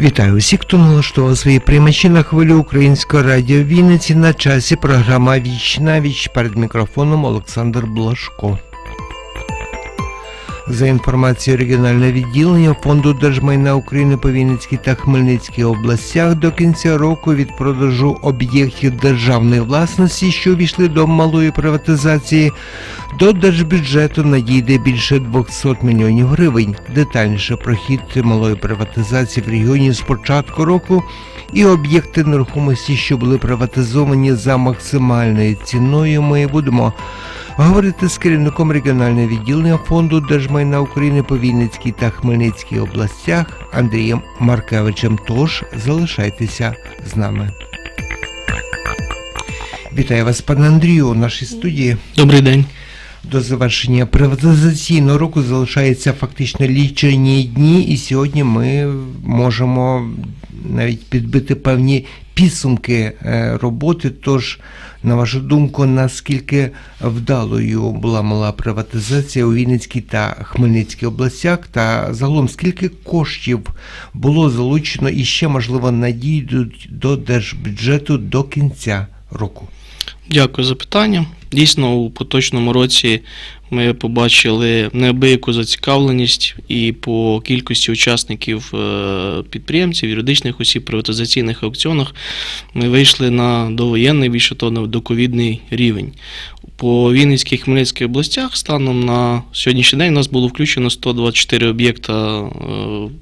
Вітаю усіх, хто налаштував свої приймачі на хвилю українського радіо Вінниці на часі програма Віч на віч перед мікрофоном Олександр Блашко. За інформацією регіонального відділення Фонду держмайна України по Вінницькій та Хмельницькій областях до кінця року від продажу об'єктів державної власності, що увійшли до малої приватизації, до держбюджету надійде більше 200 мільйонів гривень. Детальніше про хід малої приватизації в регіоні з початку року і об'єкти нерухомості, що були приватизовані за максимальною ціною. Ми будемо говорити з керівником регіонального відділення фонду держмайна України по Вінницькій та Хмельницькій областях Андрієм Маркевичем. Тож залишайтеся з нами. Вітаю вас, пане Андрію, у нашій студії. Добрий день. До завершення приватизаційного року залишається фактично лічені дні, і сьогодні ми можемо навіть підбити певні підсумки е, роботи. Тож, на вашу думку, наскільки вдалою була мала приватизація у Вінницькій та Хмельницькій областях, та загалом скільки коштів було залучено і ще можливо надійдуть до держбюджету до кінця року? Дякую за питання. Дійсно, у поточному році ми побачили неабияку зацікавленість і по кількості учасників е, підприємців, юридичних осіб, приватизаційних аукціонах ми вийшли на довоєнний, більше того, на доковідний рівень. По Вінницькій і Хмельницькій областях станом на сьогоднішній день у нас було включено 124 об'єкта е,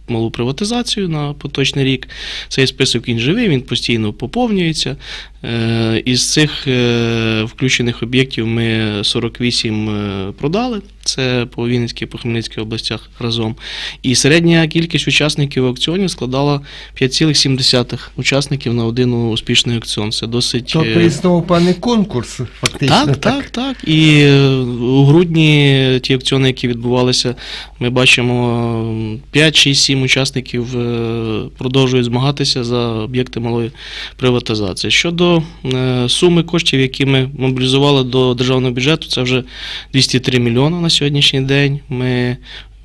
малу приватизацію на поточний рік. Цей список він живий, він постійно поповнюється. Е, Із цих е, включених об'єктів ми 48 е, продали. Це по Вінницькій по Хмельницькій областях разом. І середня кількість учасників аукціонів складала 5,7 учасників на один успішний аукціон. Це досить. е, Тобто існував пане конкурс, фактично. так, так, так. І е, у грудні ті аукціони, які відбувалися, ми бачимо 5, 6, 7 учасників е, продовжують змагатися за об'єкти малої приватизації. Щодо е, суми коштів, які ми мобілізували до державного бюджету, це вже 203 мільйони на сьогоднішній день. Ми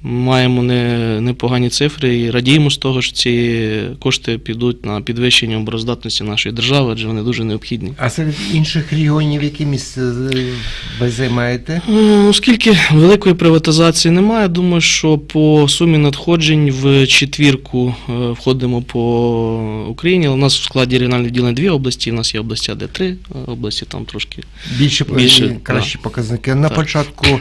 маємо не, непогані цифри і радіємо з того, що ці кошти підуть на підвищення обороздатності нашої держави, адже вони дуже необхідні. А серед інших регіонів, які місце е, ви займаєте? Е, Оскільки великої приватизації немає, думаю, що по сумі надходжень в четвірку е, входимо по Україні. У нас в складі регіонального відділення дві області. У нас є області, де три області, там трошки. Більше, Більше, е, кращі показники. На Так. початку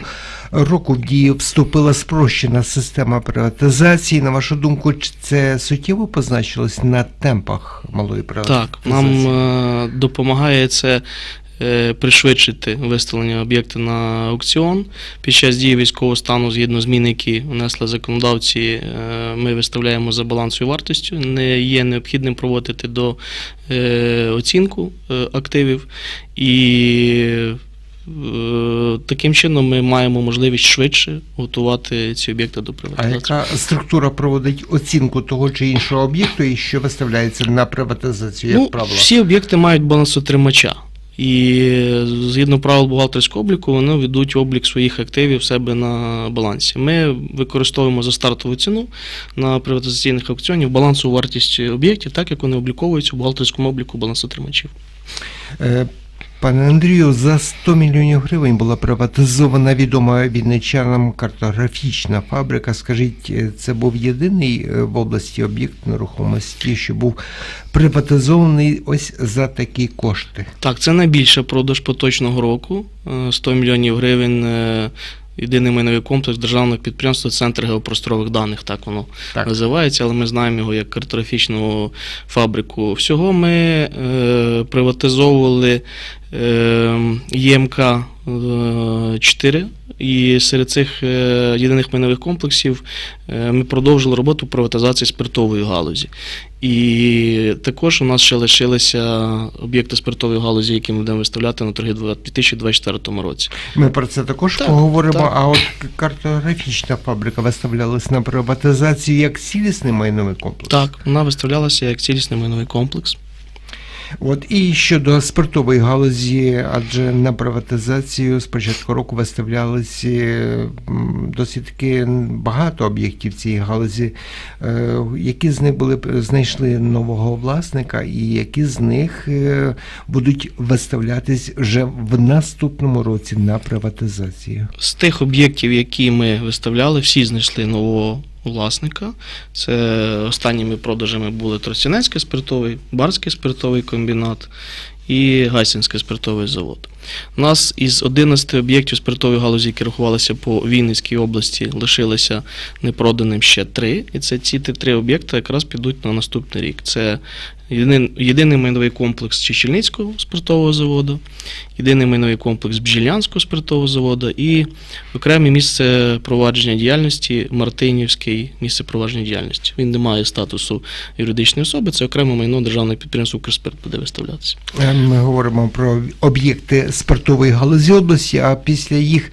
року в дію вступила спрощена система приватизації. На вашу думку, це суттєво позначилось на темпах малої приватизації? Так, нам е, допомагає це. е, Пришвидшити виставлення об'єкту на аукціон під час дії військового стану, згідно змін, які внесли законодавці, е, ми виставляємо за балансовою вартістю. Не є необхідним проводити до оцінку активів, і таким чином ми маємо можливість швидше готувати ці об'єкти до А приватизації. яка структура проводить оцінку того чи іншого об'єкту і що виставляється на приватизацію, як ну, правило? Всі об'єкти мають балансотримача. І згідно правил бухгалтерського обліку, вони ведуть облік своїх активів в себе на балансі. Ми використовуємо за стартову ціну на приватизаційних аукціонів балансову вартість об'єктів, так як вони обліковуються у бухгалтерському обліку балансотримачів. Е, Пане Андрію, за 100 мільйонів гривень була приватизована відома вінничанам картографічна фабрика. Скажіть, е, це був єдиний е, в області об'єкт нерухомості, що був приватизований ось за такі кошти? Так, це найбільше продаж поточного року. Е, 100 мільйонів гривень. Е, Єдиний майновий комплекс державного підприємства Центр геопросторових даних, так воно Так. називається, але ми знаємо його як картографічну фабрику. Всього ми е, приватизовували е, ЄМК е, 4, і серед цих е, єдиних майнових комплексів е, ми продовжили роботу приватизації спиртової галузі. І також у нас ще лишилися об'єкти спиртової галузі, які ми будемо виставляти на торги в 2024 році. Ми про це також Так, поговоримо. так. А от картографічна фабрика виставлялась на приватизацію як цілісний майновий комплекс. Так, вона виставлялася як цілісний майновий комплекс. От і щодо спиртової галузі, адже на приватизацію з початку року виставлялися досить таки багато об'єктів цієї галузі. Е, Які з них були знайшли нового власника, і які з них е, будуть виставлятись вже в наступному році на приватизацію? З тих об'єктів, які ми виставляли, всі знайшли нового власника. Це останніми продажами були Тростянецький спиртовий, Барський спиртовий комбінат і Гайсинський спиртовий завод. У нас із 11 об'єктів спиртової галузі, які рахувалися по Вінницькій області, лишилися непроданим ще три. І це ці три об'єкти якраз підуть на наступний рік. Це єдиний, єдиний майновий комплекс Чечільницького спиртового заводу, єдиний майновий комплекс Бджілянського спиртового заводу і окреме місце провадження діяльності Мартинівський місце провадження діяльності. Він не має статусу юридичної особи, це окреме майно державного підприємства Укрспирт буде виставлятися. Е, Ми говоримо про об'єкти спиртової галузі області, а після їх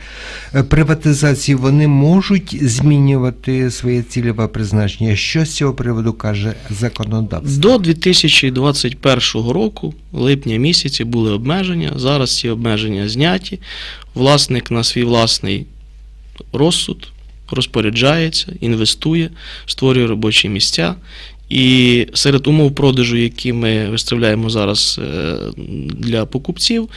е, приватизації вони можуть змінювати своє цільове призначення. Що з цього приводу каже законодавство? До 2021 року, липня місяці, були обмеження. Зараз ці обмеження зняті. Власник на свій власний розсуд розпоряджається, інвестує, створює робочі місця. І серед умов продажу, які ми виставляємо зараз е, для покупців,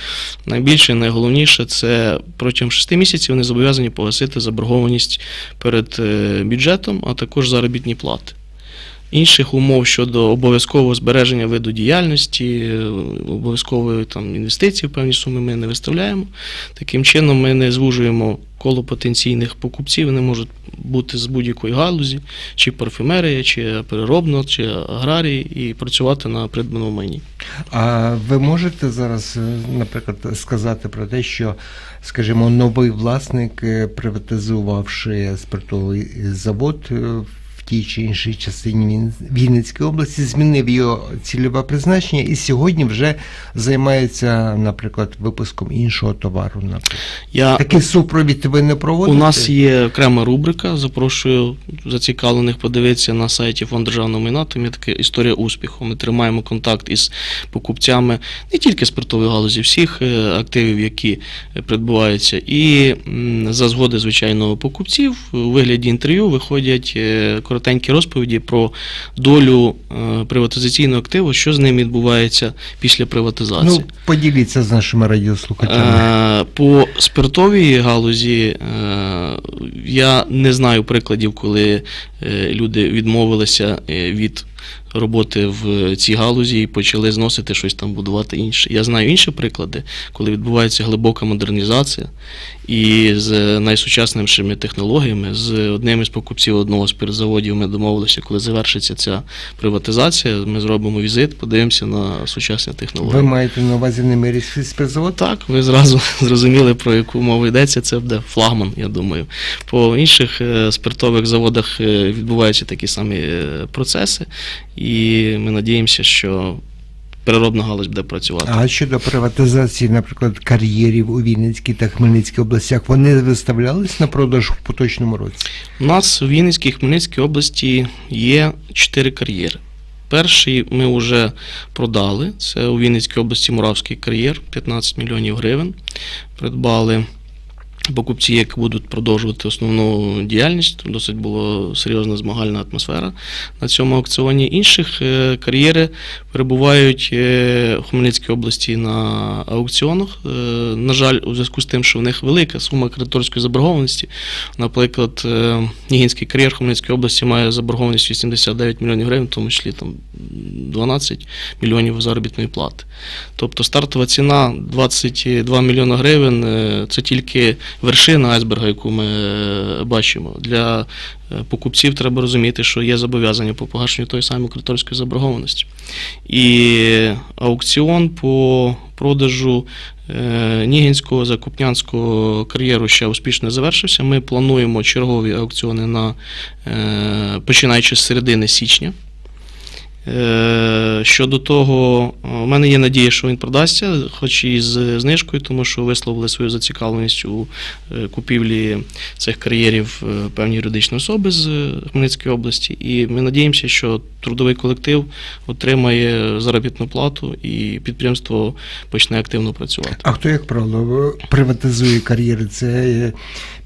найбільше найголовніше це протягом 6 місяців вони зобов'язані погасити заборгованість перед е, бюджетом, а також заробітні плати. Інших умов щодо обов'язкового збереження виду діяльності, обов'язкової там інвестицій в певні суми ми не виставляємо. Таким чином, ми не звужуємо коло потенційних покупців. Вони можуть бути з будь-якої галузі, чи парфюмерія, чи переробно, чи аграрії, і працювати на придбаному майні. А ви можете зараз, е, наприклад, сказати про те, що, скажімо, новий власник, е, приватизувавши спиртовий завод е, в тій чи іншій частині Вінницької області, змінив його цільове призначення і сьогодні вже займається, наприклад, випуском іншого товару. Наприклад. Я Такий супровід ви не проводите? У нас є окрема рубрика. Запрошую зацікавлених подивитися на сайті Фонд державного майна. Там є така історія успіху. Ми тримаємо контакт із покупцями не тільки спиртової галузі, всіх е, активів, які придбуваються. І за згоди звичайно покупців у вигляді інтерв'ю виходять е, коротенькі розповіді про долю е, приватизаційного активу, що з ним відбувається після приватизації. Ну, поділіться з нашими радіослухачами. Е, По спиртовій галузі е, я не знаю прикладів, коли люди відмовилися від роботи в цій галузі і почали зносити щось там, будувати інше. Я знаю інші приклади, коли відбувається глибока модернізація і з найсучаснішими технологіями, з одним із покупців одного з спиртзаводів ми домовилися, коли завершиться ця приватизація, ми зробимо візит, подивимося на сучасні технології. Ви маєте на увазі не Немирівський спиртзавод? Так, ви зразу зрозуміли, про яку мову йдеться. Це буде флагман, я думаю. По інших е, спиртових заводах е, відбуваються такі самі е, процеси, і ми надіємося, що переробна галузь буде працювати. А щодо приватизації, наприклад, кар'єрів у Вінницькій та Хмельницькій областях, вони виставлялись на продаж в поточному році? У нас у Вінницькій і Хмельницькій області є чотири кар'єри. Перший ми вже продали. Це у Вінницькій області Муравський кар'єр, 15 мільйонів гривень. Придбали покупці, які будуть продовжувати основну діяльність. Досить була серйозна змагальна атмосфера на цьому аукціоні. Інших е, кар'єри перебувають е, у Хмельницькій області на аукціонах. Е, На жаль, у зв'язку з тим, що в них велика сума кредиторської заборгованості. Наприклад, Нігінський кар'єр Хмельницької області має заборгованість 89 мільйонів гривень, в тому числі там 12 мільйонів заробітної плати. Тобто стартова ціна 22 мільйони гривень це тільки вершина айсберга, яку ми е, бачимо. Для е, покупців треба розуміти, що є зобов'язання по погашенню тої самої кредиторської заборгованості. І аукціон по продажу е, Нігінського закупнянського кар'єру ще успішно завершився. Ми плануємо чергові аукціони на починаючи з середини січня. Е, Щодо того, у мене є надія, що він продасться, хоч і з знижкою, тому що висловили свою зацікавленість у е, купівлі цих кар'єрів е, певні юридичні особи з е, Хмельницької області. І ми надіємося, що трудовий колектив отримає заробітну плату і підприємство почне активно працювати. А хто, як правило, приватизує кар'єри? Це е,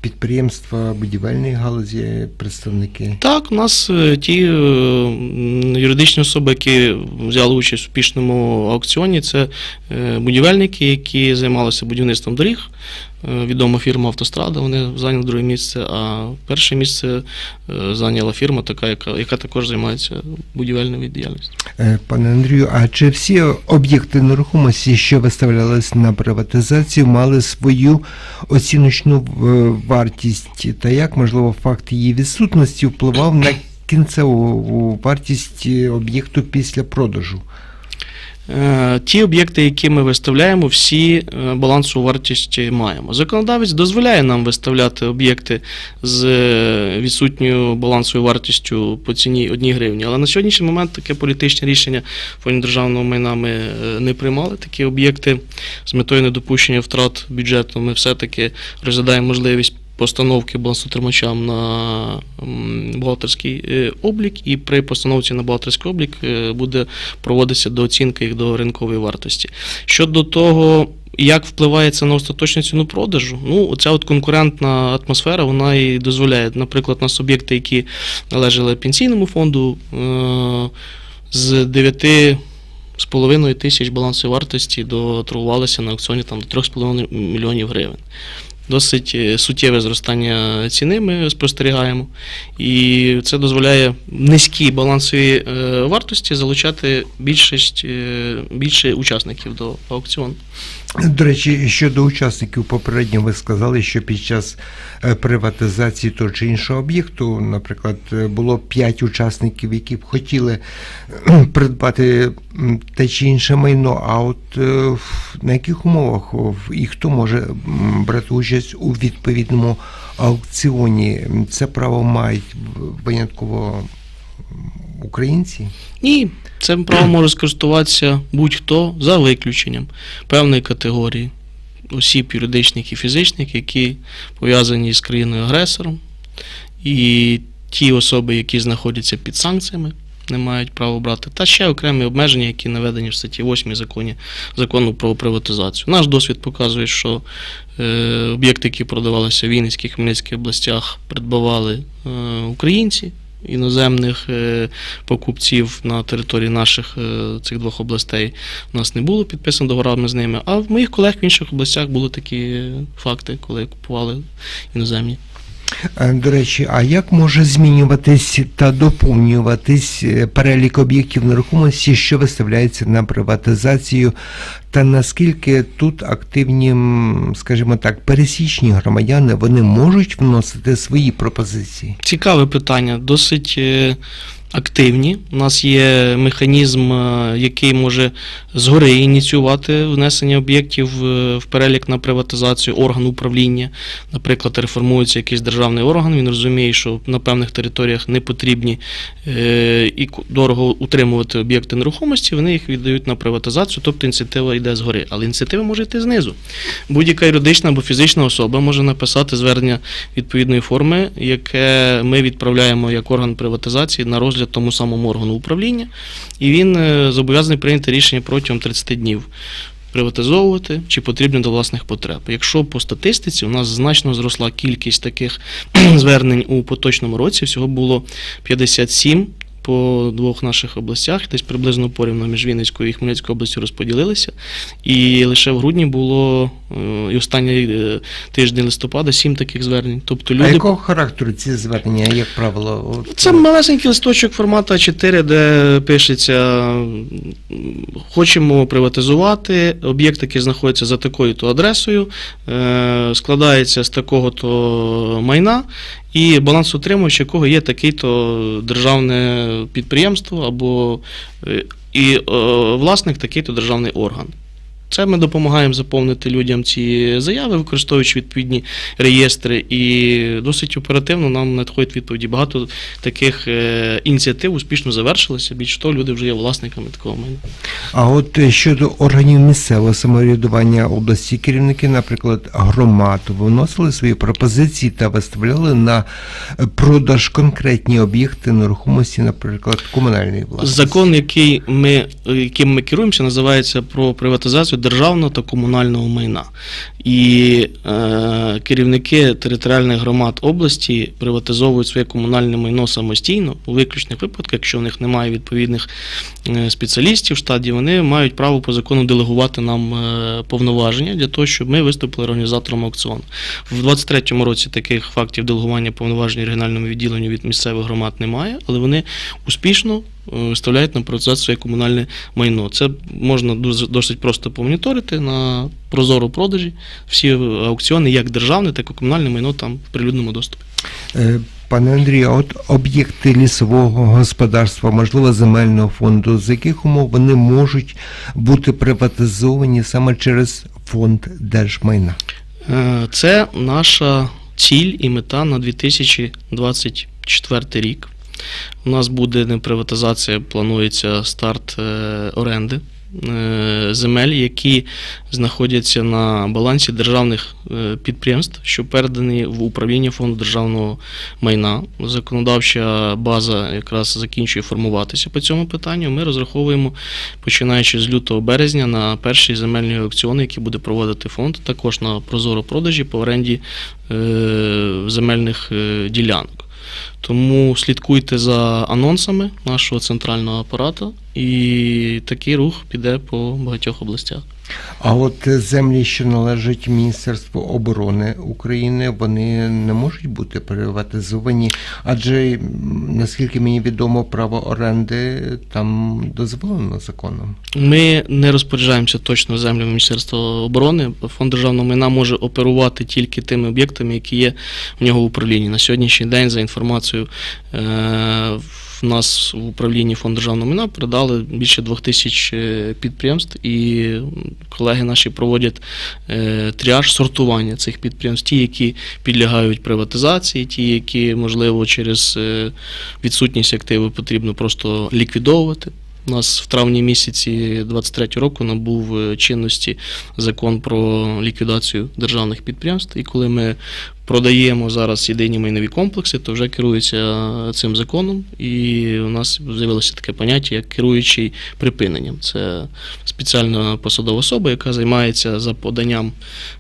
підприємства будівельної галузі, представники. Так, у нас е, ті е, юридичні особи, які взяли участь в успішному аукціоні, це е, будівельники, які займалися будівництвом доріг. Е, Відома фірма Автострада, вони зайняли друге місце, а перше місце е, зайняла фірма, така, яка, яка також займається будівельною діяльністю. Пане Андрію, а чи всі об'єкти нерухомості, що виставлялись на приватизацію, мали свою оціночну вартість? Та як, можливо, факт її відсутності впливав на кінцеву вартість об'єкту після продажу? Е, Ті об'єкти, які ми виставляємо, всі е, балансову вартість маємо. Законодавець дозволяє нам виставляти об'єкти з е, відсутньою балансовою вартістю по ціні 1 гривні. Але на сьогоднішній момент таке політичне рішення фонду державного майна ми не приймали. Такі об'єкти з метою недопущення втрат бюджету ми все-таки розглядаємо можливість. Постановки балансотримачам на бухгалтерський е, облік, і при постановці на бухгалтерський облік е, буде проводиться дооцінка їх до ринкової вартості. Щодо того, як впливає це на остаточну ціну продажу, ну ця от конкурентна атмосфера вона і дозволяє. Наприклад, у нас об'єкти, які належали пенсійному фонду, е, з 9 з половиною тисяч балансової вартості доторгувалися на аукціоні там, до 3,5 мільйонів гривень. Досить е, суттєве зростання ціни ми спостерігаємо, і це дозволяє низькій балансовій е, вартості залучати більшість, е, більше учасників до аукціону. До речі, щодо учасників, попередньо ви сказали, що під час приватизації того чи іншого об'єкту, наприклад, було 5 учасників, які б хотіли придбати те чи інше майно. А от е, на яких умовах і хто може брати участь у відповідному аукціоні? Це право мають винятково українці? Ні, цим правом може скористуватися будь-хто за виключенням певної категорії осіб юридичних і фізичних, які пов'язані з країною-агресором, і ті особи, які знаходяться під санкціями, не мають права брати, та ще окремі обмеження, які наведені в статті 8 законі, закону про приватизацію. Наш досвід показує, що е, об'єкти, які продавалися в Вінницькій Хмельницькій областях, придбавали е, українці. Іноземних е, покупців на території наших е, цих двох областей у нас не було підписано договорами з ними. А в моїх колег в інших областях були такі факти, коли купували іноземні. Е, До речі, а як може змінюватись та доповнюватись е, перелік об'єктів нерухомості, що виставляється на приватизацію, та наскільки тут активні, скажімо так, пересічні громадяни вони можуть вносити свої пропозиції? Цікаве питання, досить е, активні. У нас є механізм, е, який може згори ініціювати внесення об'єктів е, в перелік на приватизацію органу управління. Наприклад, реформується якийсь державний орган, він розуміє, що на певних територіях не потрібні е, і дорого утримувати об'єкти нерухомості, вони їх віддають на приватизацію, тобто ініціатива йде згори. Але ініціатива може йти знизу. Будь-яка юридична або фізична особа може написати звернення відповідної форми, яке ми відправляємо як орган приватизації на розгляд тому самому органу управління, і він е, зобов'язаний прийняти рішення протягом 30 днів. Приватизовувати чи потрібно до власних потреб. Якщо по статистиці у нас значно зросла кількість таких звернень у поточному році, всього було 57 по двох наших областях, десь приблизно порівняно між Вінницькою і Хмельницькою областю розподілилися. І лише в грудні було е, і останній е, тиждень листопада сім таких звернень. Тобто А якого характеру ці звернення, як правило? Це малесенький листочок формату А4, де пишеться: хочемо приватизувати, об'єкт, який знаходиться за такою-то адресою, е, складається з такого-то майна, і балансоутримувач якого є такий-то державне підприємство або е, і е, власник такий-то державний орган. Це ми допомагаємо заповнити людям ці заяви, використовуючи відповідні реєстри, і досить оперативно нам надходять відповіді. Багато таких е, ініціатив успішно завершилося. Більше того, люди вже є власниками такого майна. А от е, щодо органів місцевого самоврядування області, керівники, наприклад, громад, виносили свої пропозиції та виставляли на продаж конкретні об'єкти нерухомості, наприклад, комунальної власності. Закон, який ми, яким ми керуємося, називається про приватизацію державного та комунального майна. І е, керівники територіальних громад області приватизовують своє комунальне майно самостійно у виключних випадках, якщо в них немає відповідних е, спеціалістів в штаті, вони мають право по закону делегувати нам е, повноваження для того, щоб ми виступили організатором аукціону. В 23-му році таких фактів делегування повноважень регіональному відділенню від місцевих громад немає, але вони успішно виставляють на приватизацію своє комунальне майно. Це можна досить просто помоніторити на прозоро продажі. Всі аукціони, як державне, так і комунальне майно там в прилюдному доступі. Е, Пане Андрію, от об'єкти лісового господарства, можливо, земельного фонду, з яких умов вони можуть бути приватизовані саме через фонд держмайна? Е, Це наша ціль і мета на 2024 рік. У нас буде не приватизація, планується старт е, оренди е, земель, які знаходяться на балансі державних е, підприємств, що передані в управління фонду державного майна. Законодавча база якраз закінчує формуватися по цьому питанню. Ми розраховуємо, починаючи з лютого березня, на перші земельні аукціони, які буде проводити фонд, також на прозоро продажі по оренді земельних ділянок. Тому слідкуйте за анонсами нашого центрального апарату, і такий рух піде по багатьох областях. А от землі, що належать Міністерству оборони України, вони не можуть бути приватизовані, адже наскільки мені відомо, право оренди там дозволено законом. Ми не розпоряджаємося точно землями Міністерства оборони. Фонд державного майна може оперувати тільки тими об'єктами, які є в нього в управлінні. На сьогоднішній день, за інформацією, е, в нас в управлінні фонд державного майна передали більше двох тисяч е, підприємств, і колеги наші проводять е, тріаж сортування цих підприємств, ті, які підлягають приватизації, ті, які, можливо, через е, відсутність активу потрібно просто ліквідовувати. У нас в травні місяці 23 року набув е, чинності закон про ліквідацію державних підприємств. І коли ми продаємо зараз єдині майнові комплекси, то вже керується цим законом. І у нас з'явилося таке поняття, як керуючий припиненням. Це спеціальна посадова особа, яка займається за поданням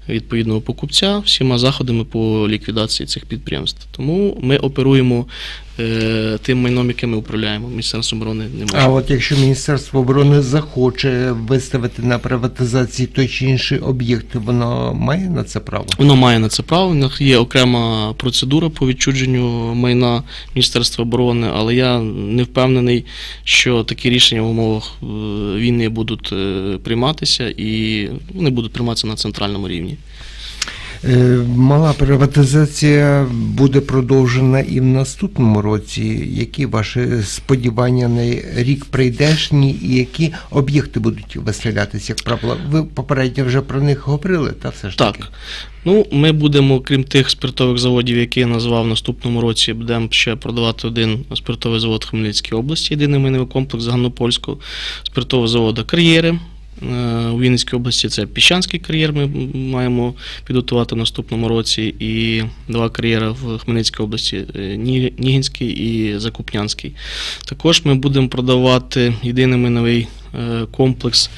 відповідного покупця всіма заходами по ліквідації цих підприємств. Тому ми оперуємо е, тим майном, яким ми управляємо. Міністерство оборони не може. А от якщо Міністерство оборони захоче виставити на приватизації той чи інший об'єкт, воно має на це право? Воно має на це право. У них є окрема процедура по відчудженню майна Міністерства оборони, але я не впевнений, що такі рішення в умовах е, війни будуть е, прийматися і вони будуть прийматися на центральному рівні. Е, Мала приватизація буде продовжена і в наступному році. Які ваші сподівання на рік прийдешній і які об'єкти будуть виселятися, як правило? Ви попередньо вже про них говорили, та все ж таки? Так. Ну, ми будемо, крім тих спиртових заводів, які я назвав в наступному році, будемо ще продавати один спиртовий завод в Хмельницькій області, єдиний майновий комплекс Ганнопольського спиртового заводу кар'єри. Е, У Вінницькій області це Піщанський кар'єр. Ми маємо підготувати в наступному році, і два кар'єри в Хмельницькій області е, Нігінський і Закупнянський. Також ми будемо продавати єдиний майновий е, комплекс.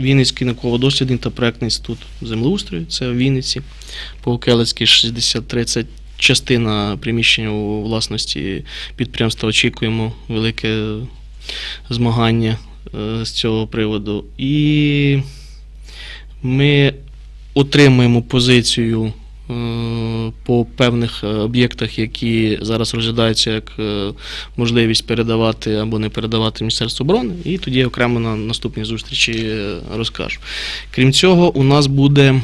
Вінницький науково-дослідний та проектний інститут землеустрою, це в Вінниці, по Окелицькій 63. Це частина приміщення у власності підприємства. Очікуємо велике змагання з цього приводу. І ми отримуємо позицію е, по певних е, об'єктах, які зараз розглядаються як е, можливість передавати або не передавати Міністерству оборони, і тоді окремо на наступній зустрічі е, розкажу. Крім цього, у нас буде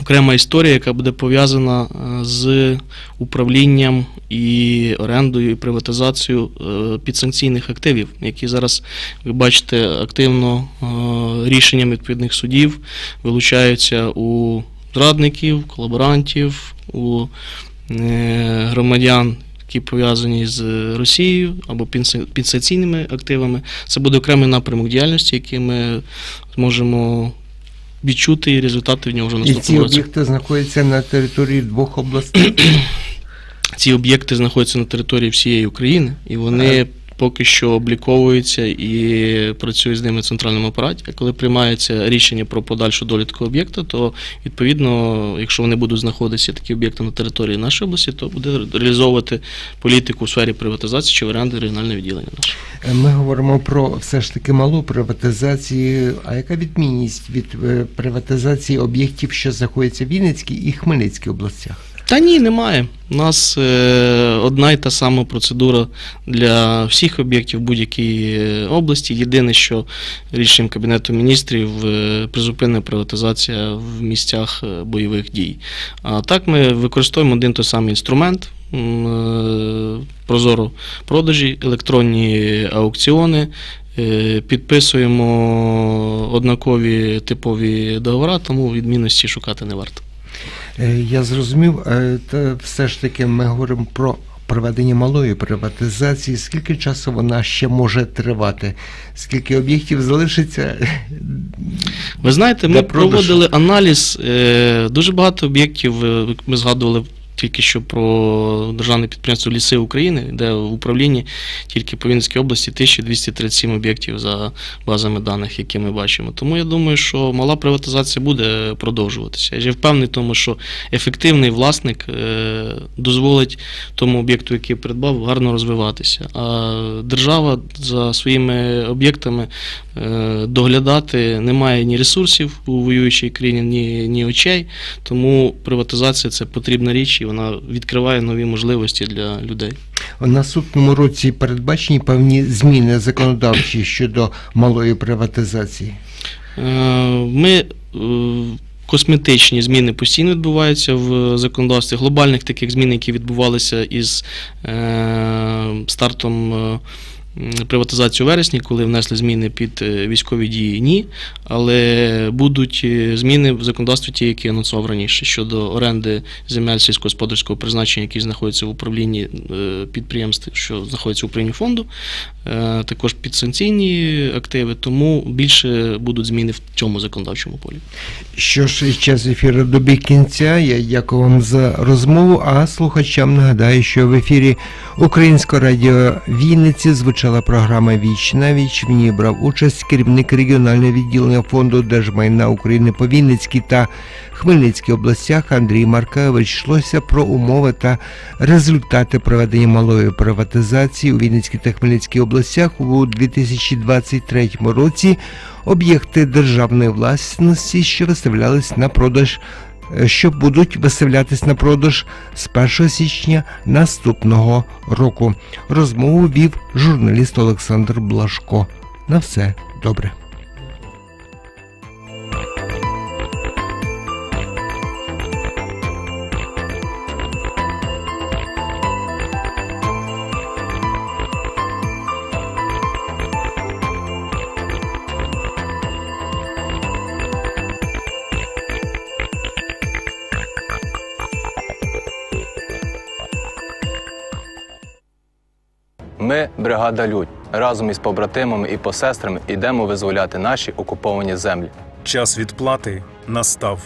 окрема історія, яка буде пов'язана е, з управлінням і орендою, і приватизацію е, підсанкційних активів, які зараз, ви бачите, активно е, рішенням відповідних судів вилучаються у зрадників, колаборантів, у е, громадян, які пов'язані з Росією або підсанкційними активами. Це буде окремий напрямок діяльності, який ми зможемо відчути і результати від нього вже в І ці році. об'єкти знаходяться на території двох областей. Ці об'єкти знаходяться на території всієї України, і вони поки що обліковуються і працює з ними в центральному апараті. Коли приймається рішення про подальшу долю такого об'єкта, то відповідно, якщо вони будуть знаходитися такі об'єкти на території нашої області, то буде реалізовувати політику у сфері приватизації чи оренди регіональне відділення наше. Ми говоримо про все ж таки малу приватизацію. А яка відмінність від е, приватизації об'єктів, що знаходяться в Вінницькій і Хмельницькій областях? Та ні, немає. У нас е, одна й та сама процедура для всіх об'єктів будь-якій е, області. Єдине, що рішенням Кабінету міністрів е, призупинена приватизація в місцях бойових дій. А так ми використовуємо один той самий інструмент. Прозоро продажі, електронні аукціони, підписуємо однакові типові договори, тому відмінності шукати не варто. Е, Я зрозумів, е, та все ж таки ми говоримо про проведення малої приватизації. Скільки часу вона ще може тривати? Скільки об'єктів залишиться? Ви знаєте, ми проводили аналіз. е, Дуже багато об'єктів. Ми згадували тільки що про державне підприємство Ліси України, де в управлінні тільки по Вінницькій області 1237 об'єктів за базами даних, які ми бачимо. Тому я думаю, що мала приватизація буде продовжуватися. Я впевнений, тому що ефективний власник е, дозволить тому об'єкту, який придбав, гарно розвиватися. А держава за своїми об'єктами е, доглядати немає ні ресурсів у воюючій країні, ні, ні очей. Тому приватизація це потрібна річ, і вона відкриває нові можливості для людей. У наступному році передбачені певні зміни законодавчі щодо малої приватизації. Е, Ми е, косметичні зміни постійно відбуваються в законодавстві. Глобальних таких змін, які відбувалися із е, стартом. е, Приватизацію вересні, коли внесли зміни під е, військові дії, ні. Але будуть е, зміни в законодавстві, ті, які анонсував раніше, щодо оренди земель сільськогосподарського призначення, які знаходяться в управлінні е, підприємств, що знаходяться в управлінні фонду, також підсанкційні активи, тому більше будуть зміни в цьому законодавчому полі. Що ж, час ефіру добіг кінця. Я дякую вам за розмову. А слухачам нагадаю, що в ефірі Українського радіо Вінниці звучала програма Віч на віч. В ній брав участь керівник регіонального відділення фонду держмайна України по Вінницькій та Хмельницькій областях Андрій Маркевич. Йшлося про умови та результати проведення малої приватизації у Вінницькій та Хмельницькій областях у 2023 році. Об'єкти державної власності, що виставлялись на продаж, що будуть виставлятись на продаж з 1 січня наступного року. Розмову вів журналіст Олександр Блашко. На все добре. Ми. Разом із побратимами і посестрами йдемо визволяти наші окуповані землі. Час відплати настав.